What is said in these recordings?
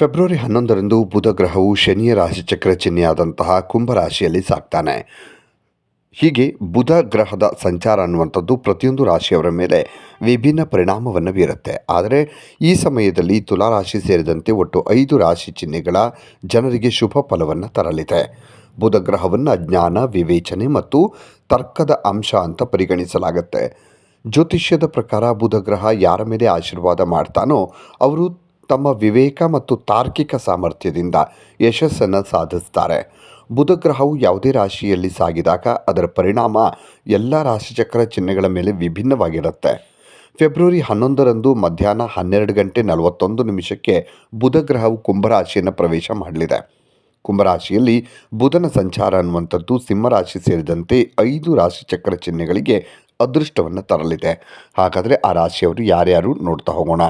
February ಹನ್ನೊಂದರಂದು ಬುಧ ಗ್ರಹವು ಶನಿಯ ರಾಶಿಚಕ್ರ ಚಿಹ್ನೆಯಾದಂತಹ ಕುಂಭರಾಶಿಯಲ್ಲಿ ಸಾಕ್ತಾನೆ. ಹೀಗೆ ಬುಧ ಗ್ರಹದ ಸಂಚಾರ ಅನ್ನುವಂಥದ್ದು ಪ್ರತಿಯೊಂದು ರಾಶಿಯವರ ಮೇಲೆ ವಿಭಿನ್ನ ಪರಿಣಾಮವನ್ನು ಬೀರುತ್ತೆ. ಆದರೆ ಈ ಸಮಯದಲ್ಲಿ ತುಲಾರಾಶಿ ಸೇರಿದಂತೆ ಒಟ್ಟು ಐದು ರಾಶಿ ಚಿಹ್ನೆಗಳ ಜನರಿಗೆ ಶುಭ ಫಲವನ್ನು ತರಲಿದೆ. ಬುಧ ಗ್ರಹವನ್ನು ಜ್ಞಾನ, ವಿವೇಚನೆ ಮತ್ತು ತರ್ಕದ ಅಂಶ ಅಂತ ಪರಿಗಣಿಸಲಾಗುತ್ತೆ. ಜ್ಯೋತಿಷ್ಯದ ಪ್ರಕಾರ ಬುಧ ಗ್ರಹ ಯಾರ ಮೇಲೆ ಆಶೀರ್ವಾದ ಮಾಡ್ತಾನೋ ಅವರು ತಮ್ಮ ವಿವೇಕ ಮತ್ತು ತಾರ್ಕಿಕ ಸಾಮರ್ಥ್ಯದಿಂದ ಯಶಸ್ಸನ್ನು ಸಾಧಿಸ್ತಾರೆ. ಬುಧ ಗ್ರಹವು ಯಾವುದೇ ರಾಶಿಯಲ್ಲಿ ಸಾಗಿದಾಗ ಅದರ ಪರಿಣಾಮ ಎಲ್ಲ ರಾಶಿಚಕ್ರ ಚಿಹ್ನೆಗಳ ಮೇಲೆ ವಿಭಿನ್ನವಾಗಿರುತ್ತೆ. ಫೆಬ್ರವರಿ ಹನ್ನೊಂದರಂದು ಮಧ್ಯಾಹ್ನ ಹನ್ನೆರಡು ಗಂಟೆ ನಲವತ್ತೊಂದು ನಿಮಿಷಕ್ಕೆ ಬುಧ ಗ್ರಹವು ಕುಂಭರಾಶಿಯನ್ನು ಪ್ರವೇಶ ಮಾಡಲಿದೆ. ಕುಂಭರಾಶಿಯಲ್ಲಿ ಬುಧನ ಸಂಚಾರ ಅನ್ನುವಂಥದ್ದು ಸಿಂಹರಾಶಿ ಸೇರಿದಂತೆ ಐದು ರಾಶಿಚಕ್ರ ಚಿಹ್ನೆಗಳಿಗೆ ಅದೃಷ್ಟವನ್ನು ತರಲಿದೆ. ಹಾಗಾದರೆ ಆ ರಾಶಿಯವರು ಯಾರ್ಯಾರು ನೋಡ್ತಾ ಹೋಗೋಣ.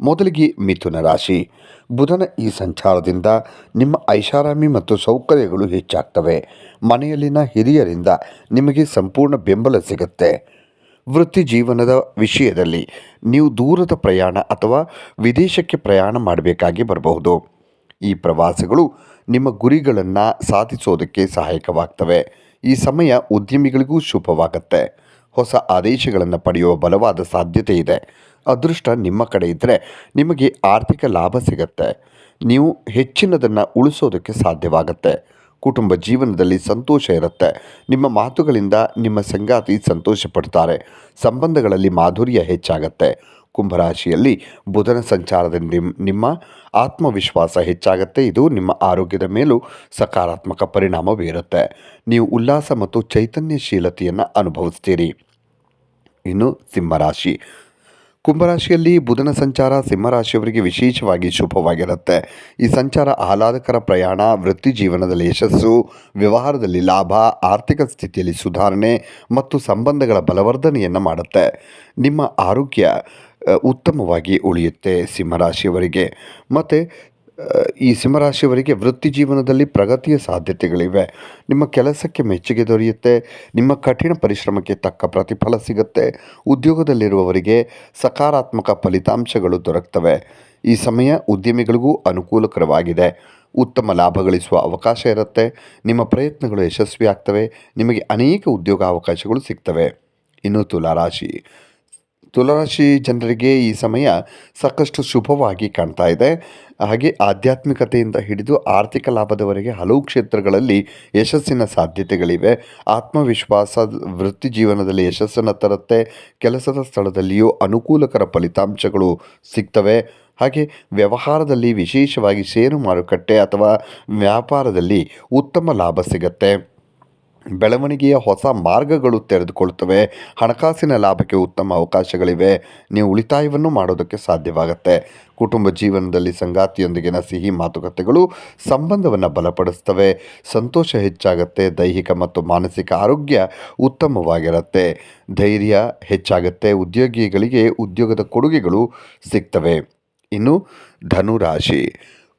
ಮೊದಲಿಗೆ ಮಿಥುನ ರಾಶಿ. ಬುಧನ ಈ ಸಂಚಾರದಿಂದ ನಿಮ್ಮ ಐಷಾರಾಮಿ ಮತ್ತು ಸೌಕರ್ಯಗಳು ಹೆಚ್ಚಾಗ್ತವೆ. ಮನೆಯಲ್ಲಿನ ಹಿರಿಯರಿಂದ ನಿಮಗೆ ಸಂಪೂರ್ಣ ಬೆಂಬಲ ಸಿಗುತ್ತೆ. ವೃತ್ತಿ ಜೀವನದ ವಿಷಯದಲ್ಲಿ ನೀವು ದೂರದ ಪ್ರಯಾಣ ಅಥವಾ ವಿದೇಶಕ್ಕೆ ಪ್ರಯಾಣ ಮಾಡಬೇಕಾಗಿ ಬರಬಹುದು. ಈ ಪ್ರವಾಸಗಳು ನಿಮ್ಮ ಗುರಿಗಳನ್ನು ಸಾಧಿಸೋದಕ್ಕೆ ಸಹಾಯಕವಾಗ್ತವೆ. ಈ ಸಮಯ ಉದ್ಯಮಿಗಳಿಗೂ ಶುಭವಾಗುತ್ತೆ. ಹೊಸ ಆದೇಶಗಳನ್ನು ಪಡೆಯುವ ಬಲವಾದ ಸಾಧ್ಯತೆ ಇದೆ. ಅದೃಷ್ಟ ನಿಮ್ಮ ಕಡೆ ಇದ್ದರೆ ನಿಮಗೆ ಆರ್ಥಿಕ ಲಾಭ ಸಿಗತ್ತೆ. ನೀವು ಹೆಚ್ಚಿನದನ್ನು ಉಳಿಸೋದಕ್ಕೆ ಸಾಧ್ಯವಾಗುತ್ತೆ. ಕುಟುಂಬ ಜೀವನದಲ್ಲಿ ಸಂತೋಷ ಇರುತ್ತೆ. ನಿಮ್ಮ ಮಾತುಗಳಿಂದ ನಿಮ್ಮ ಸಂಗಾತಿ ಸಂತೋಷ ಪಡ್ತಾರೆ ಸಂಬಂಧಗಳಲ್ಲಿ ಮಾಧುರ್ಯ ಹೆಚ್ಚಾಗತ್ತೆ. ಕುಂಭರಾಶಿಯಲ್ಲಿ ಬುಧನ ಸಂಚಾರದಿಂದ ನಿಮ್ಮ ಆತ್ಮವಿಶ್ವಾಸ ಹೆಚ್ಚಾಗುತ್ತೆ. ಇದು ನಿಮ್ಮ ಆರೋಗ್ಯದ ಮೇಲೂ ಸಕಾರಾತ್ಮಕ ಪರಿಣಾಮ ಬೀರುತ್ತೆ. ನೀವು ಉಲ್ಲಾಸ ಮತ್ತು ಚೈತನ್ಯಶೀಲತೆಯನ್ನು ಅನುಭವಿಸ್ತೀರಿ. ಇನ್ನು ಸಿಂಹರಾಶಿ. ಕುಂಭರಾಶಿಯಲ್ಲಿ ಬುಧನ ಸಂಚಾರ ಸಿಂಹರಾಶಿಯವರಿಗೆ ವಿಶೇಷವಾಗಿ ಶುಭವಾಗಿರುತ್ತೆ. ಈ ಸಂಚಾರ ಆಹ್ಲಾದಕರ ಪ್ರಯಾಣ, ವೃತ್ತಿ ಜೀವನದಲ್ಲಿ ಯಶಸ್ಸು, ವ್ಯವಹಾರದಲ್ಲಿ ಲಾಭ, ಆರ್ಥಿಕ ಸ್ಥಿತಿಯಲ್ಲಿ ಸುಧಾರಣೆ ಮತ್ತು ಸಂಬಂಧಗಳ ಬಲವರ್ಧನೆಯನ್ನು ಮಾಡುತ್ತೆ. ನಿಮ್ಮ ಆರೋಗ್ಯ ಉತ್ತಮವಾಗಿ ಉಳಿಯುತ್ತೆ ಸಿಂಹರಾಶಿಯವರಿಗೆ. ಮತ್ತು ಈ ಸಿಂಹರಾಶಿಯವರಿಗೆ ವೃತ್ತಿ ಜೀವನದಲ್ಲಿ ಪ್ರಗತಿಯ ಸಾಧ್ಯತೆಗಳಿವೆ. ನಿಮ್ಮ ಕೆಲಸಕ್ಕೆ ಮೆಚ್ಚುಗೆ ದೊರೆಯುತ್ತೆ, ನಿಮ್ಮ ಕಠಿಣ ಪರಿಶ್ರಮಕ್ಕೆ ತಕ್ಕ ಪ್ರತಿಫಲ ಸಿಗುತ್ತೆ, ಉದ್ಯೋಗದಲ್ಲಿರುವವರಿಗೆ ಸಕಾರಾತ್ಮಕ ಫಲಿತಾಂಶಗಳು ದೊರಕ್ತವೆ. ಈ ಸಮಯ ಉದ್ಯಮಿಗಳಿಗೂ ಅನುಕೂಲಕರವಾಗಿದೆ. ಉತ್ತಮ ಲಾಭ ಗಳಿಸುವ ಅವಕಾಶ ಇರುತ್ತೆ, ನಿಮ್ಮ ಪ್ರಯತ್ನಗಳು ಯಶಸ್ವಿ ಆಗ್ತವೆ ನಿಮಗೆ ಅನೇಕ ಉದ್ಯೋಗ ಅವಕಾಶಗಳು ಸಿಗ್ತವೆ. ಇನ್ನು ತುಲಾರಾಶಿ. ತುಲಾರಾಶಿ ಜನರಿಗೆ ಈ ಸಮಯ ಸಾಕಷ್ಟು ಶುಭವಾಗಿ ಕಾಣ್ತಾ ಇದೆ. ಹಾಗೆ ಆಧ್ಯಾತ್ಮಿಕತೆಯಿಂದ ಹಿಡಿದು ಆರ್ಥಿಕ ಲಾಭದವರೆಗೆ ಹಲವು ಕ್ಷೇತ್ರಗಳಲ್ಲಿ ಯಶಸ್ಸಿನ ಸಾಧ್ಯತೆಗಳಿವೆ. ಆತ್ಮವಿಶ್ವಾಸ, ವೃತ್ತಿ ಜೀವನದಲ್ಲಿ ಯಶಸ್ಸನ್ನು ತರುತ್ತೆ. ಕೆಲಸದ ಸ್ಥಳದಲ್ಲಿಯೂ ಅನುಕೂಲಕರ ಫಲಿತಾಂಶಗಳು ಸಿಗ್ತವೆ. ಹಾಗೆ ವ್ಯವಹಾರದಲ್ಲಿ ವಿಶೇಷವಾಗಿ ಷೇರು ಮಾರುಕಟ್ಟೆ ಅಥವಾ ವ್ಯಾಪಾರದಲ್ಲಿ ಉತ್ತಮ ಲಾಭ ಸಿಗತ್ತೆ. ಬೆಳವಣಿಗೆಯ ಹೊಸ ಮಾರ್ಗಗಳು ತೆರೆದುಕೊಳ್ಳುತ್ತವೆ. ಹಣಕಾಸಿನ ಲಾಭಕ್ಕೆ ಉತ್ತಮ ಅವಕಾಶಗಳಿವೆ. ನೀವು ಉಳಿತಾಯವನ್ನು ಮಾಡೋದಕ್ಕೆ ಸಾಧ್ಯವಾಗುತ್ತೆ. ಕುಟುಂಬ ಜೀವನದಲ್ಲಿ ಸಂಗಾತಿಯೊಂದಿಗಿನ ಸಿಹಿ ಮಾತುಕತೆಗಳು ಸಂಬಂಧವನ್ನು ಬಲಪಡಿಸ್ತವೆ. ಸಂತೋಷ ಹೆಚ್ಚಾಗುತ್ತೆ. ದೈಹಿಕ ಮತ್ತು ಮಾನಸಿಕ ಆರೋಗ್ಯ ಉತ್ತಮವಾಗಿರುತ್ತೆ. ಧೈರ್ಯ ಹೆಚ್ಚಾಗುತ್ತೆ. ಉದ್ಯೋಗಿಗಳಿಗೆ ಉದ್ಯೋಗದ ಕೊಡುಗೆಗಳು ಸಿಗ್ತವೆ. ಇನ್ನು ಧನುರಾಶಿ.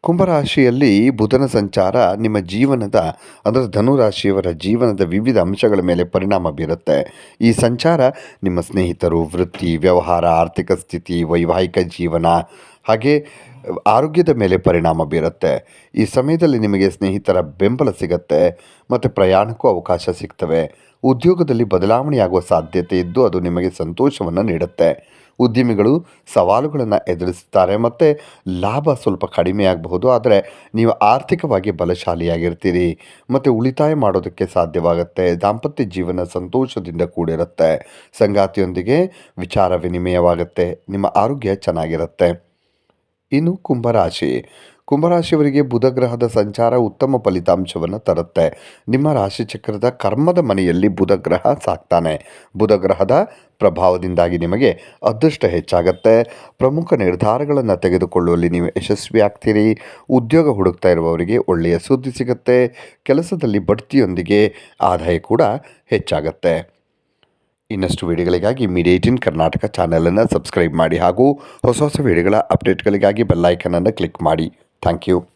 ಕುಂಭರಾಶಿಯಲ್ಲಿ ಬುಧನ ಸಂಚಾರ ನಿಮ್ಮ ಜೀವನದ, ಅಂದರೆ ಧನುರಾಶಿಯವರ ಜೀವನದ ವಿವಿಧ ಅಂಶಗಳ ಮೇಲೆ ಪರಿಣಾಮ ಬೀರುತ್ತೆ. ಈ ಸಂಚಾರ ನಿಮ್ಮ ಸ್ನೇಹಿತರು, ವೃತ್ತಿ, ವ್ಯವಹಾರ, ಆರ್ಥಿಕ ಸ್ಥಿತಿ, ವೈವಾಹಿಕ ಜೀವನ, ಹಾಗೆ ಆರೋಗ್ಯದ ಮೇಲೆ ಪರಿಣಾಮ ಬೀರುತ್ತೆ. ಈ ಸಮಯದಲ್ಲಿ ನಿಮಗೆ ಸ್ನೇಹಿತರ ಬೆಂಬಲ ಸಿಗತ್ತೆ, ಮತ್ತು ಪ್ರಯಾಣಕ್ಕೂ ಅವಕಾಶ ಸಿಗ್ತವೆ. ಉದ್ಯೋಗದಲ್ಲಿ ಬದಲಾವಣೆಯಾಗುವ ಸಾಧ್ಯತೆ ಇದ್ದು ಅದು ನಿಮಗೆ ಸಂತೋಷವನ್ನು ನೀಡುತ್ತೆ. ಉದ್ಯಮಿಗಳು ಸವಾಲುಗಳನ್ನು ಎದುರಿಸುತ್ತಾರೆ ಮತ್ತು ಲಾಭ ಸ್ವಲ್ಪ ಕಡಿಮೆ ಆಗಬಹುದು, ಆದರೆ ನೀವು ಆರ್ಥಿಕವಾಗಿ ಬಲಶಾಲಿಯಾಗಿರ್ತೀರಿ. ಮತ್ತು ಉಳಿತಾಯ ಮಾಡೋದಕ್ಕೆ ಸಾಧ್ಯವಾಗುತ್ತೆ, ದಾಂಪತ್ಯ ಜೀವನ ಸಂತೋಷದಿಂದ ಕೂಡಿರುತ್ತೆ, ಸಂಗಾತಿಯೊಂದಿಗೆ ವಿಚಾರ ವಿನಿಮಯವಾಗುತ್ತೆ, ನಿಮ್ಮ ಆರೋಗ್ಯ ಚೆನ್ನಾಗಿರುತ್ತೆ. ಇನ್ನು ಕುಂಭರಾಶಿ ಕುಂಭರಾಶಿಯವರಿಗೆ ಬುಧ ಗ್ರಹದ ಸಂಚಾರ ಉತ್ತಮ ಫಲಿತಾಂಶವನ್ನು ತರುತ್ತೆ. ನಿಮ್ಮ ರಾಶಿಚಕ್ರದ ಕರ್ಮದ ಮನೆಯಲ್ಲಿ ಬುಧ ಗ್ರಹ ಸಾಕ್ತಾನೆ. ಬುಧ ಗ್ರಹದ ಪ್ರಭಾವದಿಂದಾಗಿ ನಿಮಗೆ ಅದೃಷ್ಟ ಹೆಚ್ಚಾಗತ್ತೆ. ಪ್ರಮುಖ ನಿರ್ಧಾರಗಳನ್ನು ತೆಗೆದುಕೊಳ್ಳುವಲ್ಲಿ ನೀವು ಯಶಸ್ವಿ ಆಗ್ತೀರಿ. ಉದ್ಯೋಗ ಹುಡುಕ್ತಾ ಇರುವವರಿಗೆ ಒಳ್ಳೆಯ ಸುದ್ದಿ ಸಿಗುತ್ತೆ. ಕೆಲಸದಲ್ಲಿ ಬಡ್ತಿಯೊಂದಿಗೆ ಆದಾಯ ಕೂಡ ಹೆಚ್ಚಾಗತ್ತೆ. ಇನ್ನಷ್ಟು ವಿಡಿಯೋಗಳಿಗಾಗಿ ಮೀಡಿಯಾ ಇನ್ ಕರ್ನಾಟಕ ಚಾನಲನ್ನು ಸಬ್ಸ್ಕ್ರೈಬ್ ಮಾಡಿ ಹಾಗೂ ಹೊಸ ಹೊಸ ವಿಡಿಯೋಗಳ ಅಪ್ಡೇಟ್ಗಳಿಗಾಗಿ ಬೆಲ್ಲೈಕನನ್ನು ಕ್ಲಿಕ್ ಮಾಡಿ. Thank you.